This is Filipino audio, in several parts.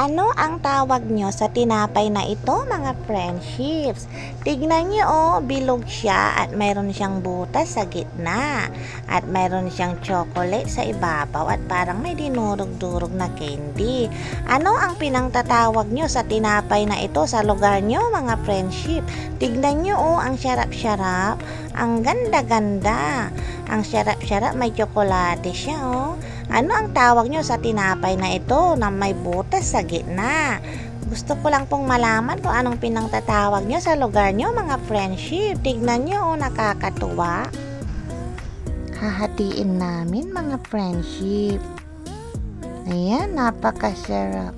Ano ang tawag nyo sa tinapay na ito mga friendships? Tignan nyo oh, bilog siya at mayroon siyang butas sa gitna. At mayroon siyang chocolate sa ibabaw at parang may dinurog-durog na candy. Ano ang pinangtatawag nyo sa tinapay na ito sa lugar nyo mga friendship? Tignan nyo oh, ang syarap-syarap. Ang ganda-ganda. Ang syarap-syarap, may tsokolate siya oh. Ano ang tawag nyo sa tinapay na ito na may butas sa gitna? Gusto ko lang pong malaman kung anong pinangtatawag nyo sa lugar nyo mga friendship. Tignan nyo oh, nakakatuwa. Hahatiin namin mga friendship. Ayan, napakasarap.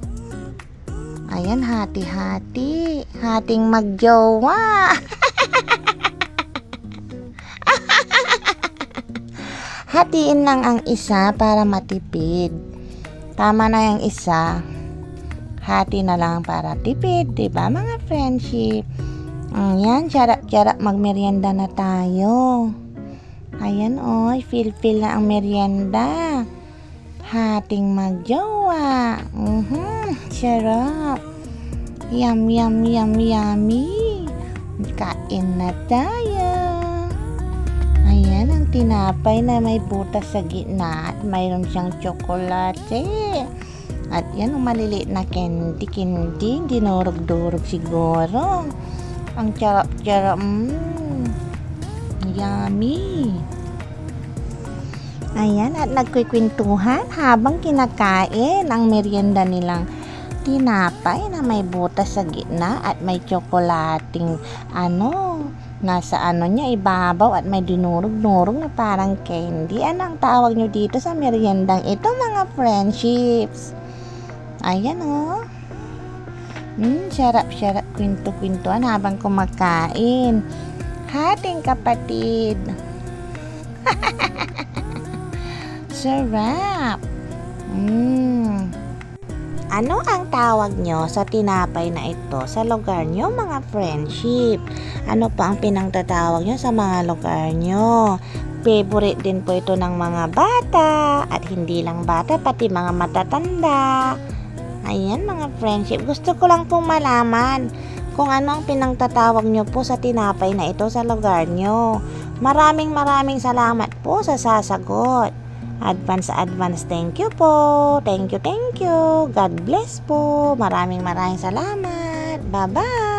Ayan, hati-hati. Hating magjowa. Hatiin lang ang isa para matipid. Tama na yung isa. Hati na lang para tipid, 'di ba mga friendship? Ayan, charap-charap magmerienda na tayo. Ayan, oy, feel-feel na ang merienda. Hating magjowa. Mhm, sarap. Yum, yum, yum, yummy. Kain na tayo. Ayan ang tinapay na may butas sa gitna at mayroon siyang tsokolate. At yan ang maliliit na candy, candy, dinurog-durog siguro. Ang charap-charap, mmm, yummy. Ayan, at nagkikwentuhan habang kinakain ang merienda nilang tinapay na may butas sa gitna at may tsokolating ano, nasa ano niya, ibabaw at may dinurog-durog na parang candy. Ano ang tawag nyo dito sa meriendang ito mga friendships? Ayan o. Oh. Hmm, sarap-sarap kwento-kwentuhan habang kumakain. Hating kapatid. Sarap. Hmm. Ano ang tawag nyo sa tinapay na ito sa lugar nyo mga friendship? Ano pa ang pinangtatawag nyo sa mga lugar nyo? Favorite din po ito ng mga bata at hindi lang bata pati mga matatanda. Ayan mga friendship, gusto ko lang pong malaman kung ano ang pinangtatawag nyo po sa tinapay na ito sa lugar nyo. Maraming maraming salamat po sa sasagot. Advance, advance, thank you po. Thank you, thank you. God bless po. Maraming maraming salamat. Bye-bye.